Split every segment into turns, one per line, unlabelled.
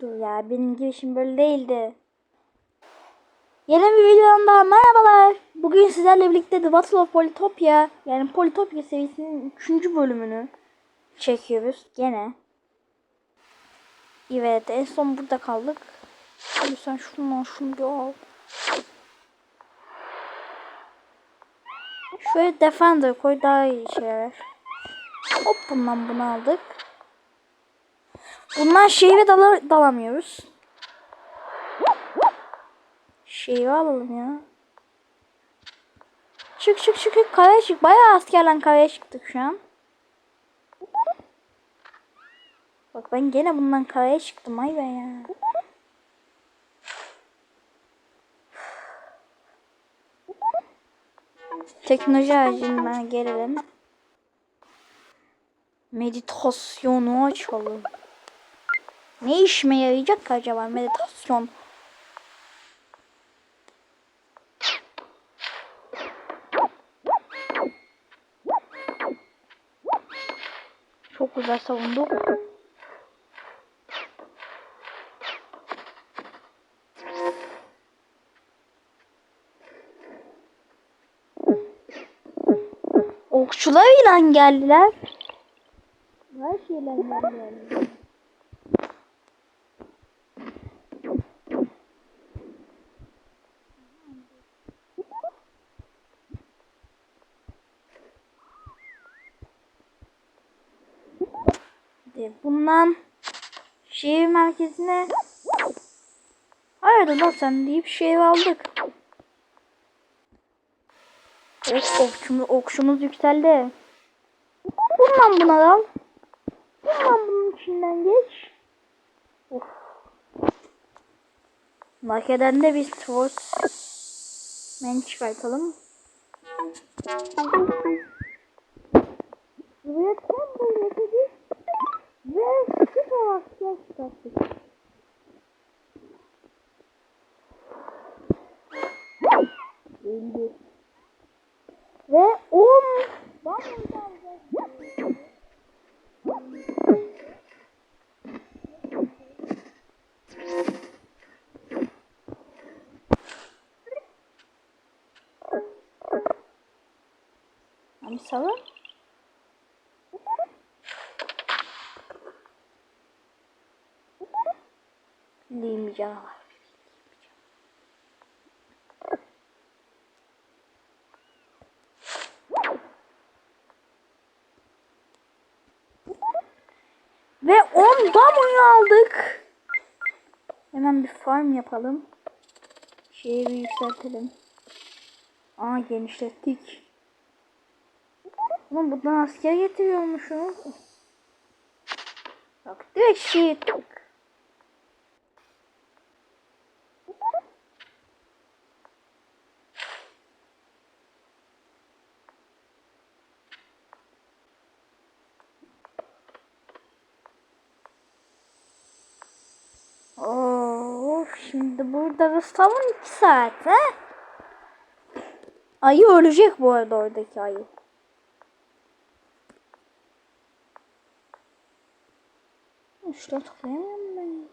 Dur ya benim girişim böyle değildi. Yeni bir videodan daha merhabalar. Bugün sizlerle birlikte The Battle of Polytopia yani Polytopia serisinin 3. bölümünü çekiyoruz gene. Evet en son burada kaldık. Lütfen şundan şunu bir al. Şöyle Defender koy daha iyi işe yarar. Hop bundan bunu aldık. Bundan şehre dala dalamıyoruz. Şehri alalım ya. Çık çık çık karaya çık. Bayağı askerle karaya çıktık şu an. Bak ben gene bundan karaya çıktım ay ben ya. Teknoloji ağacına gelelim. Meditasyonu açalım. Ne işime yarayacak ki acaba meditasyon? Çok güzel savunduk. Okçular ilan geldiler. Her şeyle geldiler. Hadi bundan şehir merkezine Hayırdır lan sen deyip şehir aldık. Ok, okçumuz, okçumuz yükseldi. Bundan buna da al. Bundan bunun içinden geç. Of. Makedon de bir sportsman çıkartalım. Buraya tam böyle. Ve süper asker çıkarttık. Öldü. Ve 10 Ben I'm sorry. 10 damoyu aldık. Hemen bir farm yapalım. Şeyi bir yükseltelim. Aa genişlettik. Ama buradan asker getiriyormuşum. Bak direkt şey. Of şimdi burada da savun 2 saat he? Ayı ölecek bu arada oradaki ayı. İşte tıklayamıyorum ben.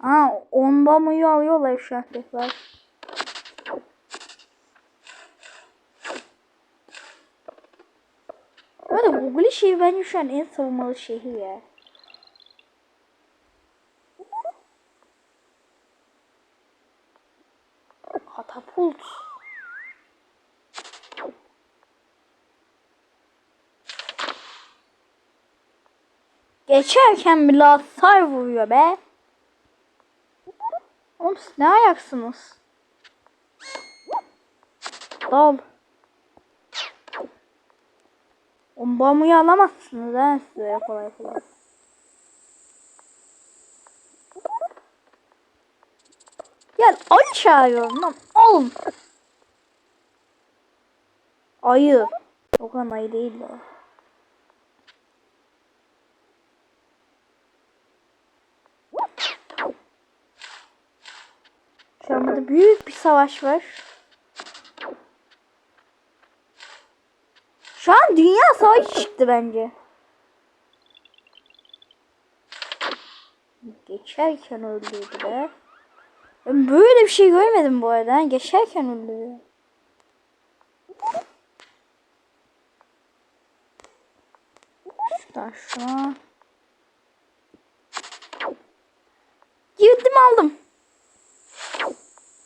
Aa, onda mı alıyorlar şu an tekrar. Böyle Google şehir bence şu an en savunmalı şehir ya. Katapult. Geçerken bile hasar vuruyor be. Oğlum ne ayaksınız? Dal. O bamuyu alamazsınız ha size kolay kolay. Gel ayı çağırıyorum lan oğlum. Ayı. Yok lan ayı değil o. Şu an burada büyük bir savaş var. Şu an dünya savaşı çıktı bence. Geçerken öldürdü be. Ben böyle bir şey görmedim bu arada. Geçerken öldürdü. Şuradan şuna. Girdim aldım.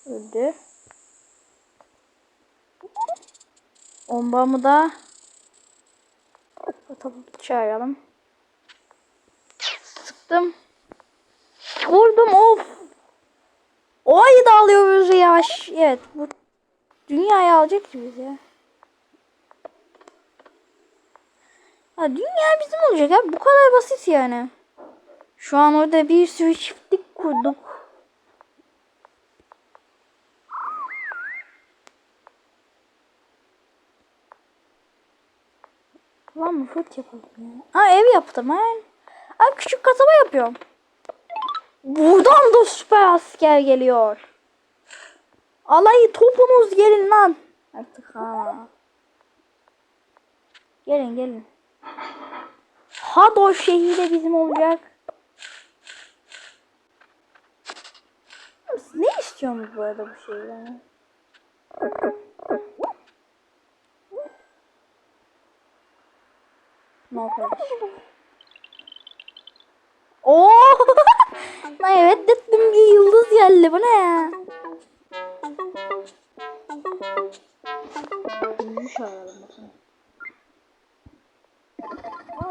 Öldü. Bombamı da Tabii çağıralım. Sıktım. Vurdum of. O ayı da alıyoruz yavaş. Evet bu dünyayı alacak ki bize. Ha, dünya bizim olacak abi. Bu kadar basit yani. Şu an orada bir sürü çiftlik kurduk. Lan mı fırt yapalım ya. Ha ev yaptım ha. Ha küçük kasaba yapıyorum. Buradan da süper asker geliyor. Alayı topunuz gelin lan. Artık ha. Gelin gelin. Hado şehri de bizim olacak. Ne istiyorsunuz bu arada bu şeyden? Ne yapalım? Oo! Lan evet dedim bir yıldız geldi. Bu ne ya? Büyücü çağıralım bakalım.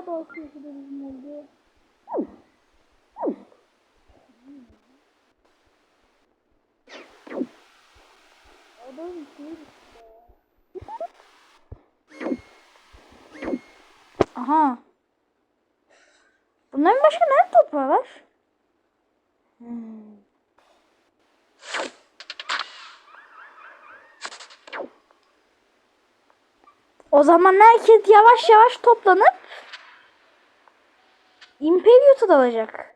Da o sesi de bizim oldu. Adam şey Aha. Bunların başka nerede toprağı var? Hmm. O zaman herkes yavaş yavaş toplanıp Imperius'a dalacak.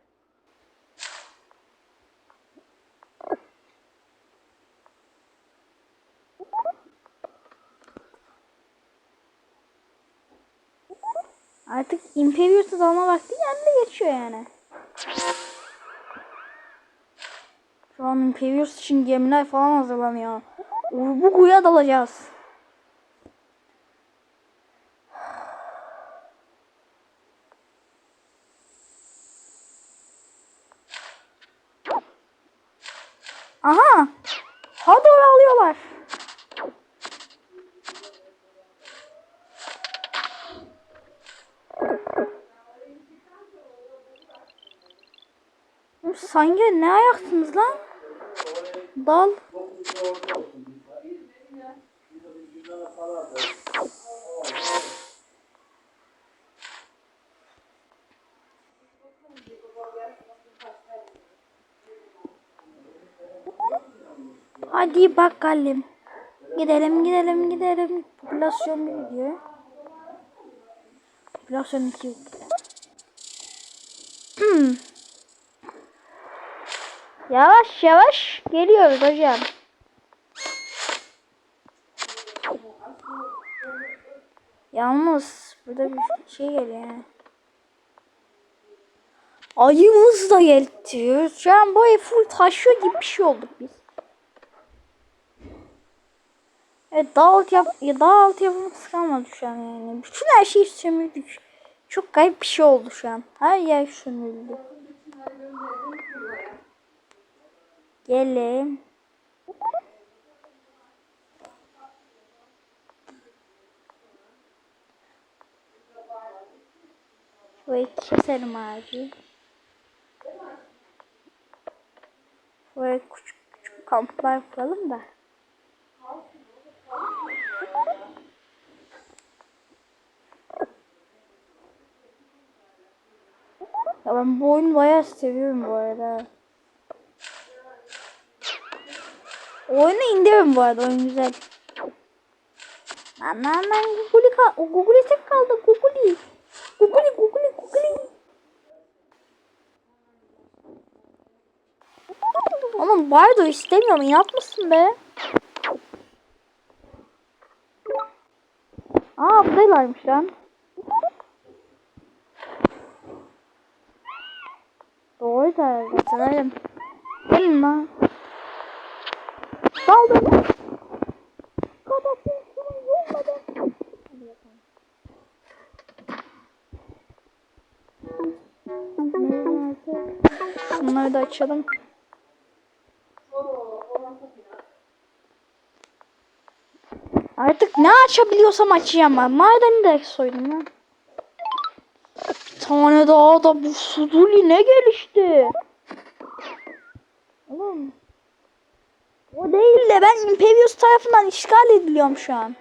Artık Imperius'a dalma vakti geldi geçiyor yani. Şu an Imperius için gemiler falan hazırlanıyor. Bu kuyuya dalacağız. Aha! Hador'u alıyorlar. Oğlum Sanki ne ayaksınız lan? Dal. Hadi bakalım. Gidelim gidelim gidelim. Popülasyon bir gidiyor. Popülasyon 2 Hmm. Yavaş yavaş geliyoruz hocam. Yalnız burada bir şey geliyor. Ayımız da getiriyoruz. Şu an bu ev full taşıyor gibi bir şey olduk biz. Evet daha alt yap ya daha alt yapımız kalmadı şu an yani. Bütün her şeyi sömürdük. Çok garip bir şey oldu şu an. Her yer sömürüldü. Gelin. Şurayı keselim ağacı. Şuraya küçük küçük kamplar kuralım da. Ya ben bu oyunu bayağı seviyorum bu arada. Oyunu indiriyorum bu arada oyun güzel. Lan lan lan Google kal o Google tek kaldı Google. Google Google Google. Oğlum Bardo istemiyorum inat mısın be? Aa Çatıdaylarmış lan. Doğru da hatırlarım. Gelin lan. Daldım. Kapattım. Olmadı. Şunları da açalım. Artık ne açabiliyorsam açacağım ben. Madeni de soydum lan. Bir tane daha da bu Suduli ne gelişti? Oğlum. O değil de ben Imperius tarafından işgal ediliyorum şu an.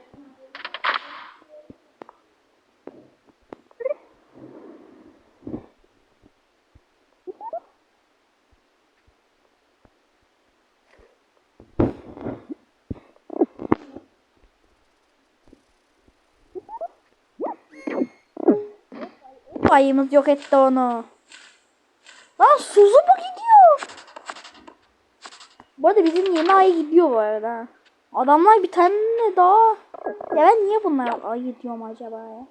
Ayımız yok etti onu. Lan Suzu mu gidiyor? Bu arada bizim yeni ay gidiyor bu arada. Adamlar bir tane daha. Ya ben niye bunlara ay diyorum acaba ya?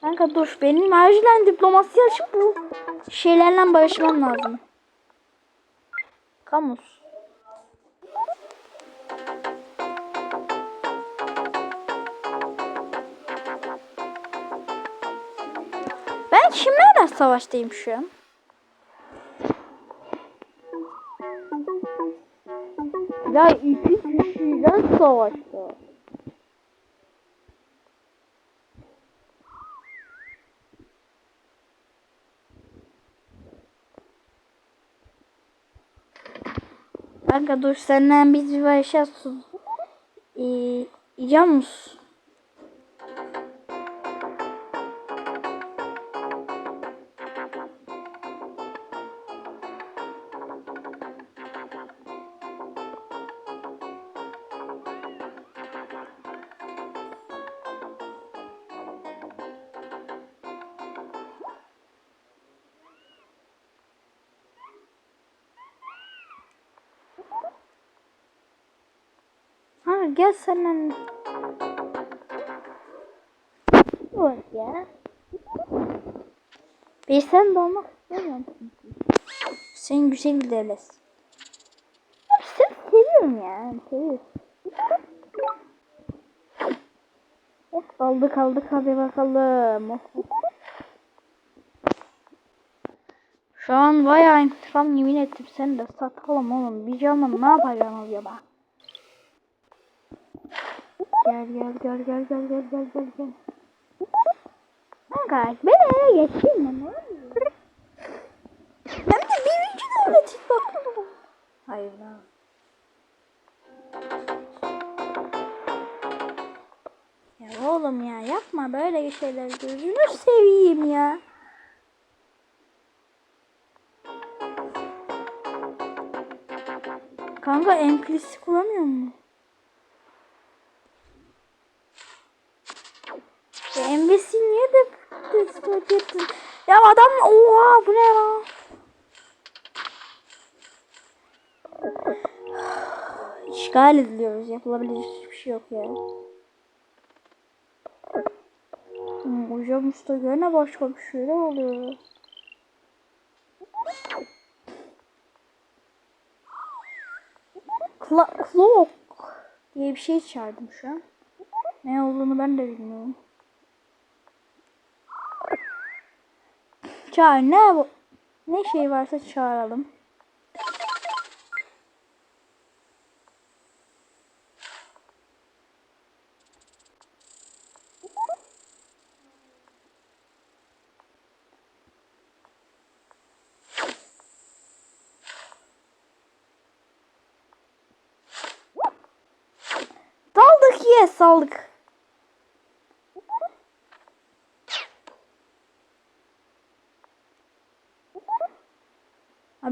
Kanka dur benim acilen diplomasi açıp bu şeylerle barışmam lazım. Kamus. Ben kimlerle savaştayım şu an? Ya iki kişiden savaştı. Arkadaşlarından biz bir şey ee, yiyeceğiz. Senden. Dur ya. Bir sen de olmak istemiyorum. Sen güzel bir devletsin. Sen seviyorum ya. Seviyorum. Oh, aldık aldık hadi bakalım. Şu an bayağı intikam yemin ettim sen de satalım oğlum. Bir canım ne yapacağım acaba? Gel gel gel gel gel gel gel gel gel. Kanka ben eve geçeyim mi? Ben de birinci devlet bakıyorum. Hayır lan. Ya oğlum ya yapma böyle şeyler gözünü seveyim ya. Kanka emplisi kullanmıyor mu? Ya emplisi niye de despot ettin? Ya adam oha bu ne lan? İşgal ediliyoruz. Yapılabilecek hiçbir şey yok ya. Hmm, hocam usta gene başka bir şeyler oluyor. Kla Cloak diye bir şey çağırdım şu an. Ne olduğunu ben de bilmiyorum. Çağır ne bu? Ne şey varsa çağıralım. Daldık yes saldık.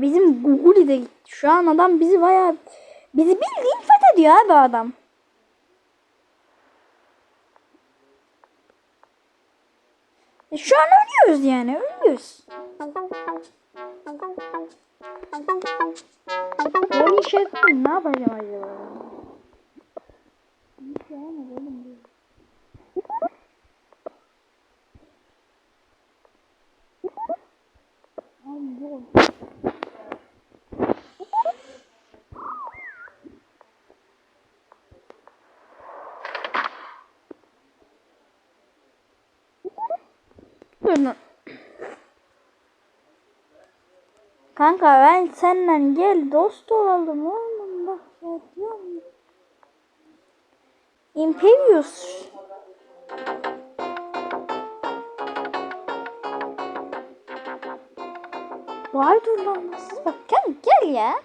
Bizim Google de gitti. Şu an adam bizi bayağı bizi bildiğin fethediyor abi adam. E şu an ölüyoruz yani ölüyoruz. Böyle şey ne yapacağım acaba? Hiç yapıyordun? Kanka ben senden gel dost olalım oğlum bak ya diyorum. Imperius. Vay dur lan bak gel gel ya.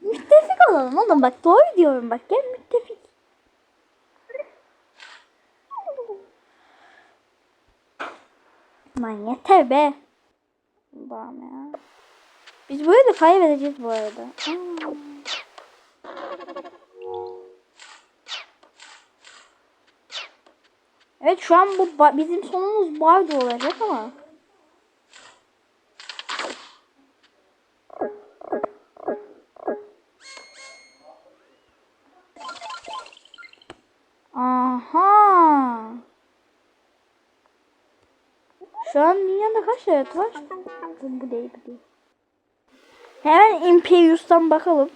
Müttefik olalım oğlum bak doğru diyorum bak gel müttefik. Lan yeter be. Allah'ım ya. Biz böyle kaybedeceğiz bu arada. Aa. Evet şu an bu bizim sonumuz Bardo olacak ama. Aha. Şu an dünyada kaç evet var? Bu, bu değil bu değil. Hemen Imperius'tan bakalım.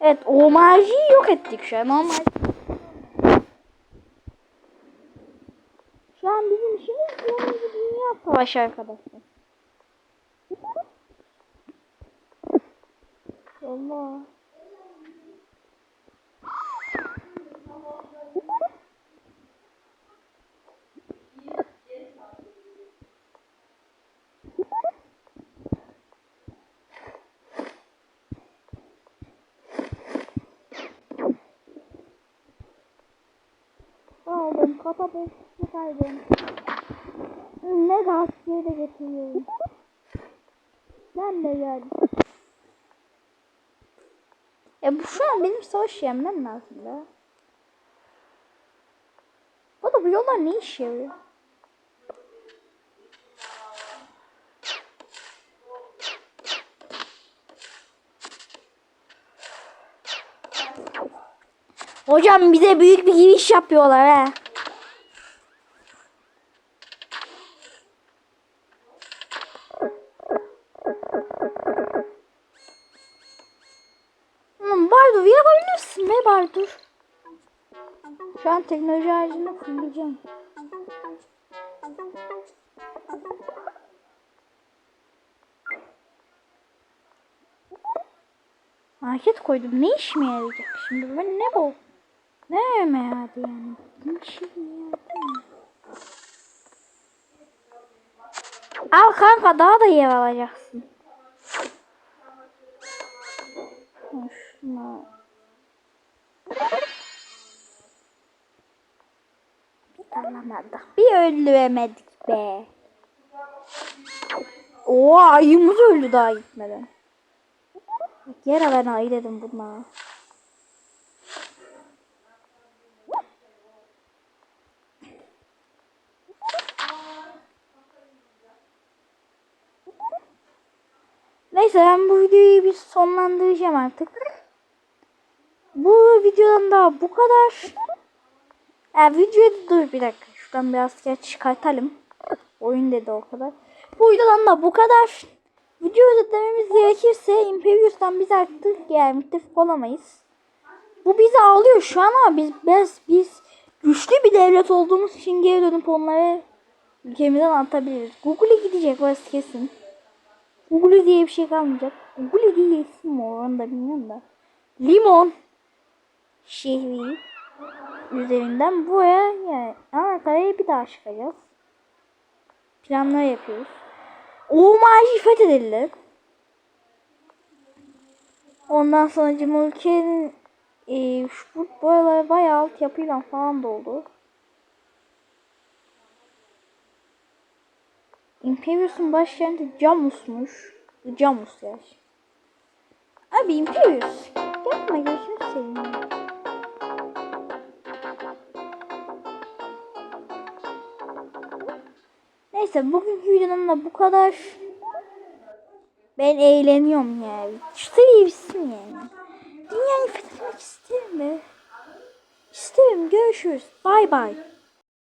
Evet Omaji'yi yok ettik şu an. Omaji. Şu an bizim işimiz dünya, dünya savaşı arkadaşlar. Allah. Aldım katapultu saydım. Ne gazeteye de getiriyorum. Ben de geldim. E bu şu an benim savaş yemem lazım da. Bu da bu yollar ne işe yarıyor? Hocam bize büyük bir giriş yapıyorlar ha. Bardur. Şu an teknoloji haricinde kullanacağım. Market koydum. Ne işime yarayacak şimdi? Ben ne bu? Ne öme hadi yani? Ne işime yarayacak? Al kanka daha da yer alacaksın. Şuna. Alamadık. Bir öldüremedik be. Oo ayımız öldü daha gitmeden. Yere ben ayı dedim buna. Neyse ben bu videoyu bir sonlandıracağım artık. Bu videodan da bu kadar. Ya videoyu dur bir dakika. Şuradan bir asker çıkartalım. Oyun dedi o kadar. Bu videodan da bu kadar. Videoyu dememiz gerekirse Imperius'tan biz artık yani müttefik olamayız. Bu bizi ağlıyor şu an ama biz, biz, biz güçlü bir devlet olduğumuz için geri dönüp onları ülkemizden atabiliriz. Google'e gidecek orası kesin. Google diye bir şey kalmayacak. Google diye isim mi onu da bilmiyorum da. Limon şehri üzerinden buraya yani Ankara'ya bir daha çıkacağız. Planlar yapıyoruz. Oğmaji fethedildi. Ondan sonra ülkenin e, şu bu aralar bayağı altyapıyla falan doldu. Imperius'un başkenti Camus'muş. Camus ya. Abi Imperius. Yapma gözünü seveyim. Neyse bugünkü videonun bu kadar. Ben eğleniyorum yani. Seviyim yani. Dünyayı fethetmek isterim be. İsterim. Görüşürüz. Bay bay.